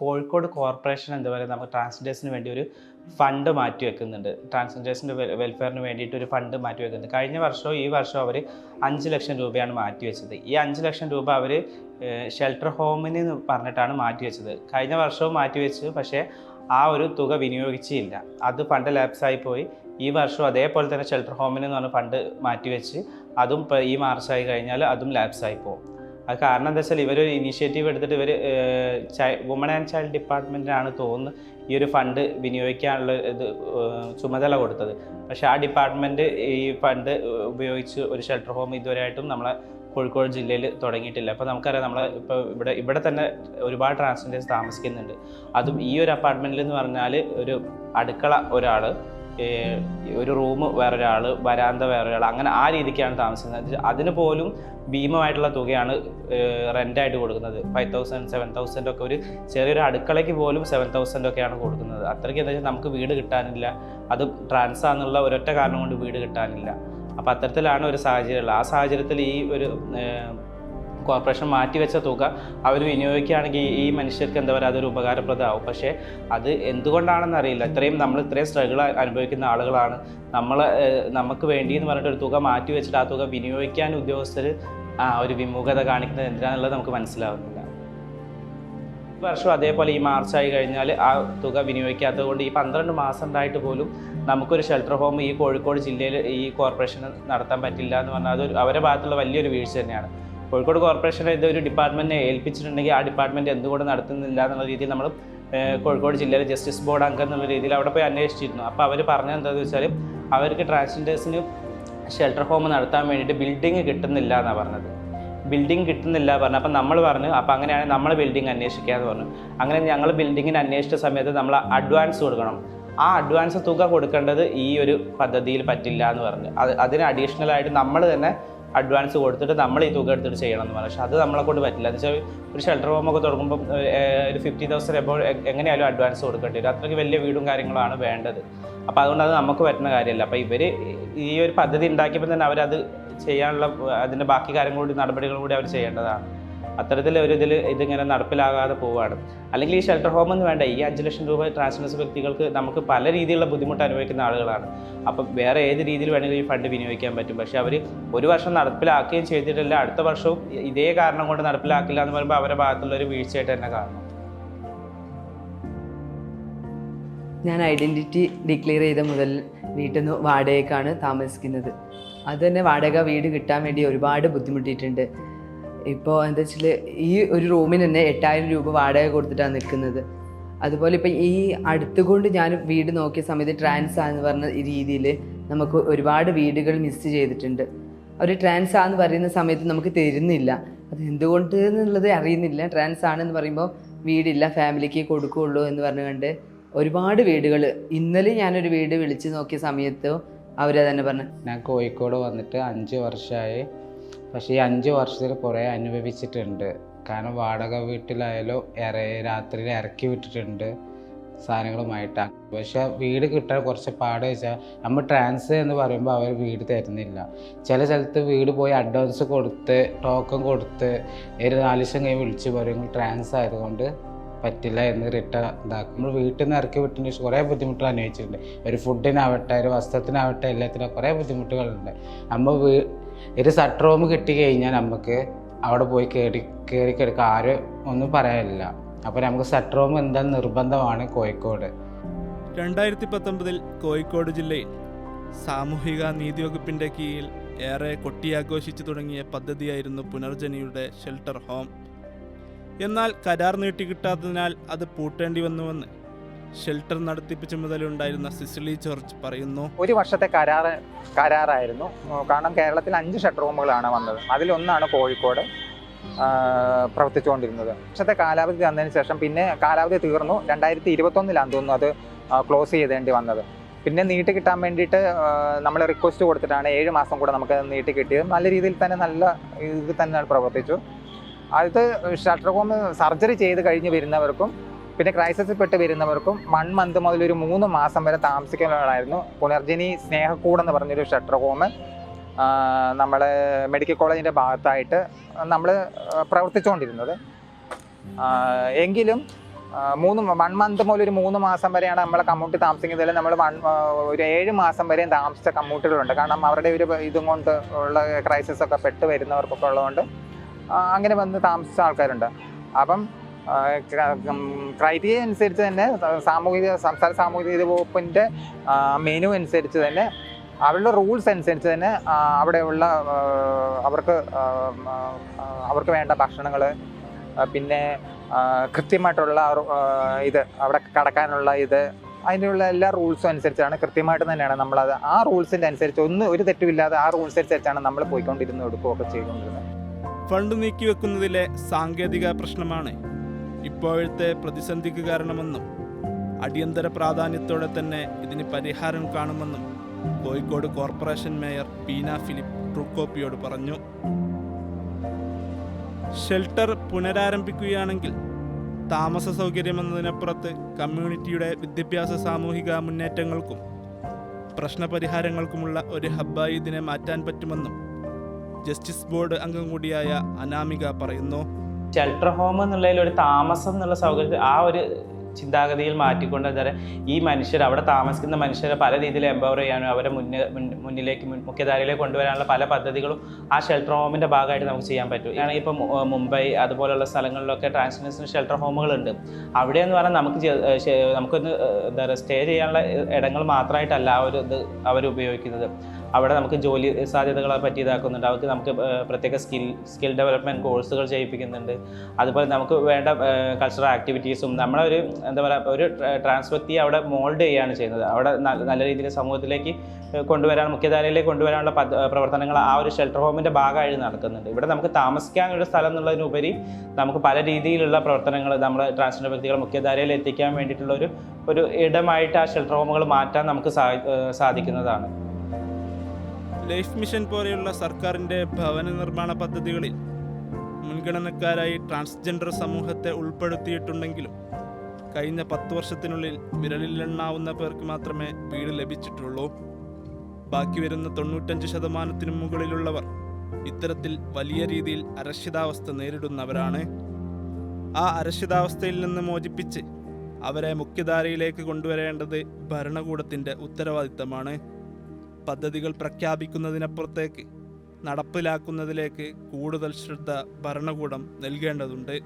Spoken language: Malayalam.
കോഴിക്കോട് കോർപ്പറേഷൻ എന്താ പറയുക നമുക്ക് ട്രാൻസ്ജെൻഡേഴ്സിന് വേണ്ടി ഒരു ഫണ്ട് മാറ്റി വെക്കുന്നുണ്ട്. ട്രാൻസ്ജെൻഡേഴ്സിന്റെ വെൽഫെയറിന് വേണ്ടിയിട്ട് ഒരു ഫണ്ട് മാറ്റി വെക്കുന്നുണ്ട്. കഴിഞ്ഞ വർഷവും ഈ വർഷവും അവർ അഞ്ച് ലക്ഷം രൂപയാണ് മാറ്റി വെച്ചത്. ഈ അഞ്ച് ലക്ഷം രൂപ അവർ ഷെൽട്ടർ ഹോമിന് പറഞ്ഞിട്ടാണ് മാറ്റി വെച്ചത്. കഴിഞ്ഞ വർഷവും മാറ്റി വെച്ചു പക്ഷേ ആ ഒരു തുക വിനിയോഗിച്ചില്ല. അത് ഫണ്ട് ലാപ്സായി പോയി. ഈ വർഷം അതേപോലെ തന്നെ ഷെൽട്ടർ ഹോമിന് എന്ന് പറഞ്ഞ ഫണ്ട് മാറ്റി വെച്ച് അതും ഈ മാർച്ചായി കഴിഞ്ഞാൽ അതും ലാപ്സായി പോകും. അത് കാരണം എന്താ വെച്ചാൽ ഇവർ ഇനീഷ്യേറ്റീവ് എടുത്തിട്ട് ഇവർ വുമൺ ആൻഡ് ചൈൽഡ് ഡിപ്പാർട്ട്മെന്റിനാണ് തോന്നുന്നു ഈ ഒരു ഫണ്ട് വിനിയോഗിക്കാനുള്ള ഇത് ചുമതല കൊടുത്തത്. പക്ഷേ ആ ഡിപ്പാർട്ട്മെന്റ് ഈ ഫണ്ട് ഉപയോഗിച്ച് ഒരു ഷെൽട്ടർ ഹോം ഇതുവരെയായിട്ടും നമ്മളെ കോഴിക്കോട് ജില്ലയിൽ തുടങ്ങിയിട്ടില്ല. അപ്പോൾ നമുക്കറിയാം നമ്മൾ ഇപ്പോൾ ഇവിടെ ഇവിടെ തന്നെ ഒരുപാട് ട്രാൻസ്ജെൻഡേഴ്സ് താമസിക്കുന്നുണ്ട്. അതും ഈ ഒരു അപ്പാർട്ട്മെന്റിൽ എന്ന് പറഞ്ഞാൽ ഒരു അടുക്കള ഒരാൾ ഒരു റൂം വേറൊരാൾ വരാന്ത വേറൊരാൾ അങ്ങനെ ആ രീതിക്കാണ് താമസിക്കുന്നത്. അതിന് പോലും ഭീമമായിട്ടുള്ള തുകയാണ് റെന്റായിട്ട് കൊടുക്കുന്നത്. ഫൈവ് തൗസൻഡ് സെവൻ തൗസൻഡ് ഒക്കെ ഒരു ചെറിയൊരു അടുക്കളയ്ക്ക് പോലും സെവൻ തൗസൻഡ് ഒക്കെയാണ് കൊടുക്കുന്നത്. അത്രയ്ക്ക് എന്താ വെച്ചാൽ നമുക്ക് വീട് കിട്ടാനില്ല. അത് ട്രാൻസ് ആണെന്നുള്ള ഒരൊറ്റ കാരണം കൊണ്ട് വീട് കിട്ടാനില്ല. അപ്പോൾ അത്തരത്തിലാണ് ഒരു സാഹചര്യമുള്ളത്. ആ സാഹചര്യത്തിൽ ഈ ഒരു കോർപ്പറേഷൻ മാറ്റിവെച്ച തുക അവർ വിനിയോഗിക്കുകയാണെങ്കിൽ ഈ മനുഷ്യർക്ക് എന്താ പറയുക അതൊരു ഉപകാരപ്രദമാവും. പക്ഷേ അത് എന്തുകൊണ്ടാണെന്ന് അറിയില്ല. ഇത്രയും നമ്മൾ ഇത്രയും സ്ട്രഗിൾ അനുഭവിക്കുന്ന ആളുകളാണ്. നമ്മൾ നമുക്ക് വേണ്ടി എന്ന് പറഞ്ഞിട്ട് ഒരു തുക മാറ്റി വെച്ചിട്ട് ആ തുക വിനിയോഗിക്കാൻ ഉദ്യോഗസ്ഥർ ആ ഒരു വിമുഖത കാണിക്കുന്നത് എന്തിനാണെന്നുള്ളത് നമുക്ക് മനസ്സിലാവുന്നില്ല. വർഷം അതേപോലെ ഈ മാർച്ച് ആയി കഴിഞ്ഞാൽ ആ തുക വിനിയോഗിക്കാത്തത് കൊണ്ട് ഈ പന്ത്രണ്ട് മാസം ഉണ്ടായിട്ട് പോലും നമുക്കൊരു ഷെൽട്ടർ ഹോം ഈ കോഴിക്കോട് ജില്ലയിൽ ഈ കോർപ്പറേഷൻ നടത്താൻ പറ്റില്ല എന്ന് പറഞ്ഞാൽ അതൊരു അവരുടെ ഭാഗത്തുള്ള വലിയൊരു വീഴ്ച തന്നെയാണ്. കോഴിക്കോട് കോർപ്പറേഷൻ ഇത് ഒരു ഡിപ്പാർട്ട്മെന്റിനെ ഏൽപ്പിച്ചിട്ടുണ്ടെങ്കിൽ ആ ഡിപ്പാർട്ട്മെന്റ് എന്തുകൊണ്ട് നടത്തുന്നില്ല എന്നുള്ള രീതിയിൽ നമ്മൾ കോഴിക്കോട് ജില്ലയിലെ ജസ്റ്റിസ് ബോർഡ് അംഗം എന്നുള്ള രീതിയിൽ അവിടെ പോയി അന്വേഷിച്ചിരുന്നു. അപ്പോൾ അവർ പറഞ്ഞത് എന്താണെന്ന് വെച്ചാൽ അവർക്ക് ട്രാൻസ്ജെൻഡേഴ്സിന് ഷെൽട്ടർ ഹോം നടത്താൻ വേണ്ടിയിട്ട് ബിൽഡിംഗ് കിട്ടുന്നില്ല എന്നാണ് പറഞ്ഞത്. ബിൽഡിംഗ് കിട്ടുന്നില്ല പറഞ്ഞു. അപ്പം നമ്മൾ പറഞ്ഞു അപ്പം അങ്ങനെയാണെങ്കിൽ നമ്മൾ ബിൽഡിംഗ് അന്വേഷിക്കാമെന്ന് പറഞ്ഞു. അങ്ങനെ ഞങ്ങൾ ബിൽഡിങ്ങിന് അന്വേഷിച്ച സമയത്ത് നമ്മൾ അഡ്വാൻസ് കൊടുക്കണം. ആ അഡ്വാൻസ് തുക കൊടുക്കേണ്ടത് ഈ ഒരു പദ്ധതിയിൽ പറ്റില്ല എന്ന് പറഞ്ഞു. അത് അതിന് അഡീഷണലായിട്ട് നമ്മൾ തന്നെ അഡ്വാൻസ് കൊടുത്തിട്ട് നമ്മൾ ഈ തുക എടുത്തിട്ട് ചെയ്യണം എന്ന് പറഞ്ഞു പക്ഷേ അത് നമ്മളെ കൊണ്ട് പറ്റില്ല. എന്ന് വെച്ചാൽ ഒരു ഷെൽട്ടർ ഹോമൊക്കെ തുടങ്ങുമ്പോൾ ഒരു ഫിഫ്റ്റി തൗസൻഡ് എബോ എങ്ങനെയായാലും അഡ്വാൻസ് കൊടുക്കേണ്ടി വരും. അത്രയ്ക്ക് വലിയ വീടും കാര്യങ്ങളാണ് വേണ്ടത്. അപ്പോൾ അതുകൊണ്ട് അത് നമുക്ക് പറ്റുന്ന കാര്യമല്ല. അപ്പോൾ ഇവർ ഈ ഒരു പദ്ധതി ഉണ്ടാക്കിയപ്പോൾ തന്നെ അവരത് ചെയ്യാനുള്ള അതിന്റെ ബാക്കി കാര്യങ്ങളും കൂടി നടപടികളും കൂടി അവർ ചെയ്യേണ്ടതാണ്. അത്തരത്തിൽ ഒരു ഇതിൽ ഇതിങ്ങനെ നടപ്പിലാകാതെ പോവുകയാണ്. അല്ലെങ്കിൽ ഈ ഷെൽട്ടർ ഹോം എന്ന് വേണ്ട. ഈ അഞ്ച് ലക്ഷം രൂപ ട്രാൻസ്ജെൻഡർ വ്യക്തികൾക്ക് നമുക്ക് പല രീതിയിലുള്ള ബുദ്ധിമുട്ട് അനുഭവിക്കുന്ന ആളുകളാണ്. അപ്പം വേറെ ഏത് രീതിയിൽ വേണമെങ്കിലും ഈ ഫണ്ട് വിനിയോഗിക്കാൻ പറ്റും. പക്ഷേ അവർ ഒരു വർഷം നടപ്പിലാക്കുകയും ചെയ്തിട്ടില്ല. അടുത്ത വർഷവും ഇതേ കാരണം കൊണ്ട് നടപ്പിലാക്കില്ല എന്ന് പറയുമ്പോൾ അവരുടെ ഭാഗത്തുള്ള ഒരു വീഴ്ചയായിട്ട് തന്നെ കാണും ഞാൻ ഐഡന്റിറ്റി ഡിക്ലെയർ ചെയ്ത മുതൽ വീട്ടിൽ നിന്ന് വാടകയ്ക്കാണ് താമസിക്കുന്നത്. അത് തന്നെ വാടക വീട് കിട്ടാൻ വേണ്ടി ഒരുപാട് ബുദ്ധിമുട്ടിയിട്ടുണ്ട്. ഇപ്പോൾ എന്താ വെച്ചാൽ ഈ ഒരു റൂമിന് തന്നെ എട്ടായിരം രൂപ വാടക കൊടുത്തിട്ടാണ് നിൽക്കുന്നത് അതുപോലെ ഇപ്പം ഈ അടുത്തുകൊണ്ട് ഞാൻ വീട് നോക്കിയ സമയത്ത് ട്രാൻസ് ആന്ന് പറഞ്ഞ രീതിയിൽ നമുക്ക് ഒരുപാട് വീടുകൾ മിസ് ചെയ്തിട്ടുണ്ട്. അവർ ട്രാൻസ് ആന്ന് പറയുന്ന സമയത്ത് നമുക്ക് തരുന്നില്ല. അത് എന്തുകൊണ്ട് എന്നുള്ളത് അറിയുന്നില്ല. ട്രാൻസ് ആണെന്ന് പറയുമ്പോൾ വീടില്ല ഫാമിലിക്ക് കൊടുക്കുകയുള്ളൂ എന്ന് പറഞ്ഞുകൊണ്ട് ഒരുപാട് വീടുകൾ. ഇന്നലെ ഞാനൊരു വീട് വിളിച്ച് നോക്കിയ സമയത്ത് അവരത് തന്നെ പറഞ്ഞു ഞാൻ കോഴിക്കോട് വന്നിട്ട് അഞ്ച് വർഷമായി പക്ഷേ ഈ അഞ്ച് വർഷത്തിൽ കുറേ അനുഭവിച്ചിട്ടുണ്ട്. കാരണം വാടക വീട്ടിലായാലും ഇറ രാത്രിയിൽ ഇറക്കി വിട്ടിട്ടുണ്ട് സാധനങ്ങളുമായിട്ടാണ് പക്ഷെ വീട് കിട്ടാൻ കുറച്ച് പാട് വെച്ചാൽ നമ്മൾ ട്രാൻസ് എന്ന് പറയുമ്പോൾ അവർ വീട് തരുന്നില്ല. ചില സ്ഥലത്ത് വീട് പോയി അഡ്വാൻസ് കൊടുത്ത് ടോക്കൺ കൊടുത്ത് ഒരു നാല് ദിവസം കഴിഞ്ഞ് വിളിച്ച് പറയും ട്രാൻസ് ആയതുകൊണ്ട് പറ്റില്ല എന്ന് റിട്ടേൺ ഇതാക്കും. നമ്മൾ വീട്ടിൽ നിന്ന് ഇറക്കി വിട്ടതിന് ശേഷം കുറേ ബുദ്ധിമുട്ടുകൾ അനുഭവിച്ചിട്ടുണ്ട്. ഒരു ഫുഡിനാവട്ടെ ഒരു വസ്ത്രത്തിനാവട്ടെ എല്ലാത്തിനും കുറേ ബുദ്ധിമുട്ടുകളുണ്ട്. നമ്മൾ വീ ഒരു സട്ട് റൂം കിട്ടി കഴിഞ്ഞാൽ നമുക്ക് അവിടെ പോയി കയറി കയറി കിടക്കുക ആരും ഒന്നും പറയാനില്ല അപ്പോൾ നമുക്ക് സട്ട് റൂം എന്താ നിർബന്ധമാണ് കോഴിക്കോട്? രണ്ടായിരത്തി പത്തൊമ്പതിൽ കോഴിക്കോട് ജില്ലയിൽ സാമൂഹിക നീതി വകുപ്പിന്റെ കീഴിൽ ഏറെ കൊട്ടിയാഘോഷിച്ചു തുടങ്ങിയ പദ്ധതിയായിരുന്നു പുനർജനിയുടെ ഷെൽട്ടർ ഹോം. എന്നാൽ കരാർ നീട്ടി നീട്ടിക്കിട്ടാത്തതിനാൽ അത് പൂട്ടേണ്ടി വന്നുവെന്ന് ഷെൽട്ടർ നടത്തിപ്പ് ചുമതലയുണ്ടായിരുന്ന സിസിലി ജോർജ് പറയുന്നു ഒരു വർഷത്തെ കരാർ കരാറായിരുന്നു. കാരണം കേരളത്തിൽ അഞ്ച് ഷട്ടർ റൂമുകളാണ് വന്നത്. അതിലൊന്നാണ് കോഴിക്കോട് പ്രവർത്തിച്ചുകൊണ്ടിരുന്നത്. വർഷത്തെ കാലാവധി തന്നതിന് ശേഷം പിന്നെ കാലാവധി തീർന്നു. രണ്ടായിരത്തി ഇരുപത്തൊന്നിലാണ് തോന്നുന്നു അത് ക്ലോസ് ചെയ്തേണ്ടി വന്നത്. പിന്നെ നീട്ടി കിട്ടാൻ വേണ്ടിയിട്ട് നമ്മൾ റിക്വസ്റ്റ് കൊടുത്തിട്ടാണ് ഏഴ് മാസം കൂടെ നമുക്ക് നീട്ടി കിട്ടിയത്. നല്ല രീതിയിൽ തന്നെ നല്ല ഇതിൽ തന്നെ പ്രവർത്തിച്ചു. അത് ഷട്ടർ ഹോം സർജറി ചെയ്ത് കഴിഞ്ഞ് വരുന്നവർക്കും പിന്നെ ക്രൈസിസിൽ പെട്ട് വരുന്നവർക്കും വൺ മന്ത് മുതൽ ഒരു മൂന്ന് മാസം വരെ താമസിക്കുന്നവരായിരുന്നു പുനർജനി സ്നേഹക്കൂട് എന്ന് പറഞ്ഞൊരു ഷട്ടർ ഹോം നമ്മൾ മെഡിക്കൽ കോളേജിന്റെ ഭാഗത്തായിട്ട് നമ്മൾ പ്രവർത്തിച്ചുകൊണ്ടിരുന്നത് എങ്കിലും മൂന്ന് വൺ മന്ത് മുതൽ ഒരു മൂന്ന് മാസം വരെയാണ് നമ്മളെ കമ്മ്യൂണിറ്റി താമസിക്കുന്നതിൽ നമ്മൾ വൺ ഒരു ഏഴ് മാസം വരെയും താമസിച്ച കമ്മ്യൂണിറ്റികളുണ്ട് കാരണം അവരുടെ ഒരു ഇതും കൊണ്ട് ഉള്ള ക്രൈസിസ് ഒക്കെ പെട്ട് വരുന്നവർക്കൊക്കെ ഉള്ളതുകൊണ്ട് അങ്ങനെ വന്ന് താമസിച്ച ആൾക്കാരുണ്ട്. അപ്പം ക്രൈറ്റീരിയ അനുസരിച്ച് തന്നെ സാമൂഹിക സംസ്ഥാന സാമൂഹിക നീതി വകുപ്പിന്റെ മെനു അനുസരിച്ച് തന്നെ അവരുടെ റൂൾസ് അനുസരിച്ച് തന്നെ അവിടെയുള്ള അവർക്ക് അവർക്ക് വേണ്ട ഭക്ഷണങ്ങൾ പിന്നെ കൃത്യമായിട്ടുള്ള ഇത് അവിടെ കടക്കാനുള്ള ഇത് അതിനുള്ള എല്ലാ റൂൾസും അനുസരിച്ചാണ് കൃത്യമായിട്ട് തന്നെയാണ് നമ്മളത്. ആ റൂൾസിന്റെ അനുസരിച്ച് ഒന്നും ഒരു തെറ്റുമില്ലാതെ ആ റൂൾസ് അനുസരിച്ചാണ് നമ്മൾ പോയിക്കൊണ്ടിരുന്നു എടുക്കുകയൊക്കെ ചെയ്തുകൊണ്ടിരുന്നത്. ഫണ്ട് നീക്കി വെക്കുന്നതിലെ സാങ്കേതിക പ്രശ്നമാണ്. ഇപ്പോഴത്തെ പ്രതിസന്ധിക്ക് കാരണമെന്നും അടിയന്തര പ്രാധാന്യത്തോടെ തന്നെ ഇതിന് പരിഹാരം കാണുമെന്നും Kozhikode corporation mayor Beena Philip ട്രൂക്കോപ്പിയോട് പറഞ്ഞു. ഷെൽട്ടർ പുനരാരംഭിക്കുകയാണെങ്കിൽ താമസ സൗകര്യമെന്നതിനപ്പുറത്ത് കമ്മ്യൂണിറ്റിയുടെ വിദ്യാഭ്യാസ സാമൂഹിക മുന്നേറ്റങ്ങൾക്കും പ്രശ്നപരിഹാരങ്ങൾക്കുമുള്ള ഒരു ഹബ്ബായി ഇതിനെ മാറ്റാൻ പറ്റുമെന്നും ജസ്റ്റിസ് ബോർഡ് അംഗം കൂടിയായ അനാമിക പറയുന്നു. ഷെൽട്ടർ ഹോം എന്നുള്ളതിൽ ഒരു താമസം എന്നുള്ള സൗകര്യം ആ ഒരു ചിന്താഗതിയിൽ മാറ്റിക്കൊണ്ട് എന്താ പറയുക ഈ മനുഷ്യർ അവിടെ താമസിക്കുന്ന മനുഷ്യരെ പല രീതിയിൽ എംപവർ ചെയ്യാനും അവരെ മുന്നിൽ മുന്നിലേക്ക് മുഖ്യധാരയിലേക്ക് കൊണ്ടുവരാനുള്ള പല പദ്ധതികളും ആ ഷെൽട്ടർ ഹോമിന്റെ ഭാഗമായിട്ട് നമുക്ക് ചെയ്യാൻ പറ്റും. ആണെങ്കിൽ ഇപ്പോൾ മുംബൈ അതുപോലുള്ള സ്ഥലങ്ങളിലൊക്കെ ട്രാൻസ്ജെൻഡേഴ്സിന് ഷെൽട്ടർ ഹോമുകളുണ്ട് അവിടെ എന്ന് പറഞ്ഞാൽ നമുക്ക് നമുക്കൊന്ന് എന്താ പറയുക സ്റ്റേ ചെയ്യാനുള്ള ഇടങ്ങൾ മാത്രമായിട്ടല്ല ആ ഒരു ഇത് അവർ ഉപയോഗിക്കുന്നത്. അവിടെ നമുക്ക് ജോലി സാധ്യതകളെ പറ്റി ഇതാക്കുന്നുണ്ട്. അവർക്ക് നമുക്ക് പ്രത്യേക സ്കിൽ സ്കിൽ ഡെവലപ്മെന്റ് കോഴ്സുകൾ ചെയ്യിപ്പിക്കുന്നുണ്ട്. അതുപോലെ നമുക്ക് വേണ്ട കൾച്ചറൽ ആക്ടിവിറ്റീസും നമ്മളെ ഒരു എന്താ പറയുക ഒരു ട്രാൻസ് വ്യക്തിയെ അവിടെ മോൾഡ് ചെയ്യുകയാണ് ചെയ്യുന്നത്. അവിടെ നല്ല രീതിയിൽ സമൂഹത്തിലേക്ക് കൊണ്ടുവരാൻ മുഖ്യധാരയിലേക്ക് കൊണ്ടുവരാനുള്ള പ്രവർത്തനങ്ങൾ ആ ഒരു ഷെൽട്ടർ ഹോമിന്റെ ഭാഗമായി നടക്കുന്നുണ്ട്. ഇവിടെ നമുക്ക് താമസിക്കാനുള്ള സ്ഥലം എന്നുള്ളതിനുപരി നമുക്ക് പല രീതിയിലുള്ള പ്രവർത്തനങ്ങൾ നമ്മുടെ ട്രാൻസ്ജെൻഡർ വ്യക്തികളെ മുഖ്യധാരയിൽ എത്തിക്കാൻ വേണ്ടിയിട്ടുള്ള ഒരു ഒരു ഇടമായിട്ട് ആ ഷെൽട്ടർ ഹോമുകൾ മാറ്റാൻ നമുക്ക് സാധിക്കുന്നതാണ്. ലൈഫ് മിഷൻ പോലെയുള്ള സർക്കാരിന്റെ ഭവന നിർമ്മാണ പദ്ധതികളിൽ മുൻഗണനക്കാരായി ട്രാൻസ്ജെൻഡർ സമൂഹത്തെ ഉൾപ്പെടുത്തിയിട്ടുണ്ടെങ്കിലും കഴിഞ്ഞ പത്ത് വർഷത്തിനുള്ളിൽ വിരലിലെണ്ണാവുന്ന പേർക്ക് മാത്രമേ വീട് ലഭിച്ചിട്ടുള്ളൂ. ബാക്കി വരുന്ന തൊണ്ണൂറ്റഞ്ച് ശതമാനത്തിനു മുകളിലുള്ളവർ ഇത്തരത്തിൽ വലിയ രീതിയിൽ അരക്ഷിതാവസ്ഥ നേരിടുന്നവരാണ്. ആ അരക്ഷിതാവസ്ഥയിൽ നിന്ന് മോചിപ്പിച്ച് അവരെ മുഖ്യധാരയിലേക്ക് കൊണ്ടുവരേണ്ടത് ഭരണകൂടത്തിന്റെ ഉത്തരവാദിത്തമാണ്. പദ്ധതികൾ പ്രഖ്യാപിക്കുന്നതിനപ്പുറത്തേക്ക് നടപ്പിലാക്കുന്നതിലേക്ക് കൂടുതൽ ശ്രദ്ധ ഭരണകൂടം നൽകേണ്ടതുണ്ട്.